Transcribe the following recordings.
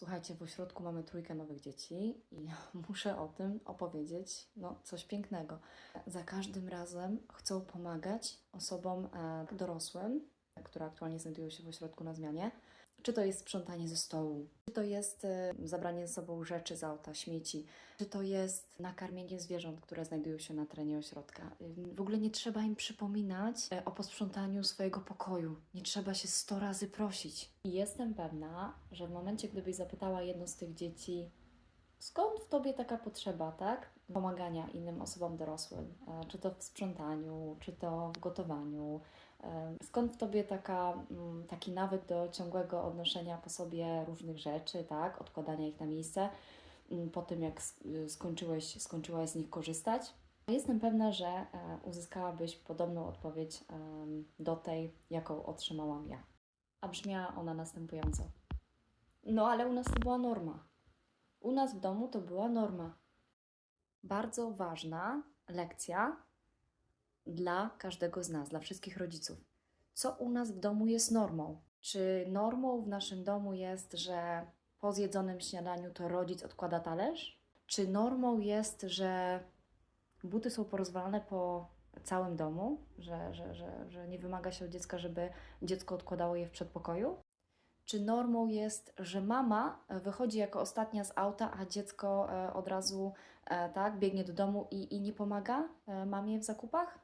Słuchajcie, w ośrodku mamy trójkę nowych dzieci i muszę o tym opowiedzieć no, coś pięknego. Za każdym razem chcą pomagać osobom e, dorosłym, które aktualnie znajdują się w ośrodku na zmianie. Czy to jest sprzątanie ze stołu, czy to jest e, zabranie ze sobą rzeczy z auta, śmieci, czy to jest nakarmienie zwierząt, które znajdują się na terenie ośrodka. W ogóle nie trzeba im przypominać e, o posprzątaniu swojego pokoju. Nie trzeba się sto razy prosić. I jestem pewna, że w momencie, gdybyś zapytała jedno z tych dzieci, skąd w tobie taka potrzeba, tak? Pomagania innym osobom dorosłym, e, czy to w sprzątaniu, czy to w gotowaniu. e, Skąd w tobie taka, mm, taki nawyk do ciągłego odnoszenia po sobie różnych rzeczy, tak? Odkładania ich na miejsce mm, po tym, jak y, skończyłeś, skończyłaś z nich korzystać? Jestem pewna, że e, uzyskałabyś podobną odpowiedź do tej, jaką otrzymałam ja. A brzmiała ona następująco. No, ale u nas to była norma. U nas w domu to była norma. Bardzo ważna lekcja dla każdego z nas, dla wszystkich rodziców. Co u nas w domu jest normą? Czy normą w naszym domu jest, że po zjedzonym śniadaniu to rodzic odkłada talerz? Czy normą jest, że buty są porozwalane po całym domu, że, że, że, że nie wymaga się od dziecka, żeby dziecko odkładało je w przedpokoju? Czy normą jest, że mama e, wychodzi jako ostatnia z auta, a dziecko e, od razu e, tak biegnie do domu i, i nie pomaga mamie w zakupach?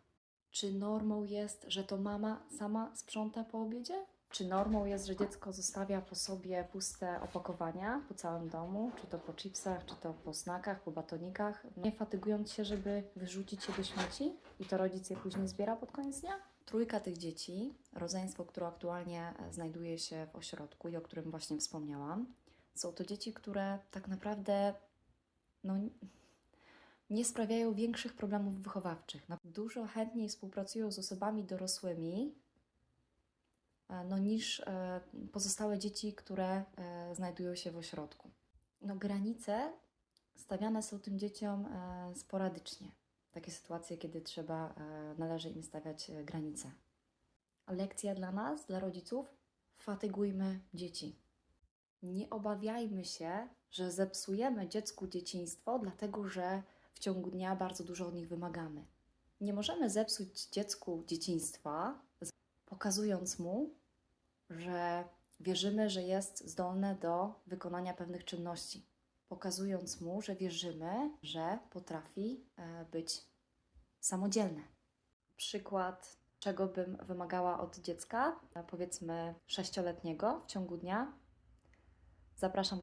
Czy normą jest, że to mama sama sprząta po obiedzie? Czy normą jest, że dziecko zostawia po sobie puste opakowania po całym domu, czy to po chipsach, czy to po snakach, po batonikach, nie fatygując się, żeby wyrzucić je do śmieci i to rodzic je później zbiera pod koniec dnia? Trójka tych dzieci, rodzeństwo, które aktualnie e, znajduje się w ośrodku i o którym właśnie wspomniałam, są to dzieci, które tak naprawdę no, nie sprawiają większych problemów wychowawczych. No, Dużo chętniej współpracują z osobami dorosłymi e, no, niż e, pozostałe dzieci, które e, znajdują się w ośrodku. No, granice stawiane są tym dzieciom sporadycznie. Takie sytuacje, kiedy trzeba, należy im stawiać granice. Lekcja dla nas, dla rodziców: fatygujmy dzieci. Nie obawiajmy się, że zepsujemy dziecku dzieciństwo, dlatego że w ciągu dnia bardzo dużo od nich wymagamy. Nie możemy zepsuć dziecku dzieciństwa, pokazując mu, że wierzymy, że jest zdolne do wykonania pewnych czynności. Pokazując mu, że wierzymy, że potrafi e, być samodzielne. Przykład, czego bym wymagała od dziecka, e, powiedzmy sześcioletniego w ciągu dnia. Zapraszam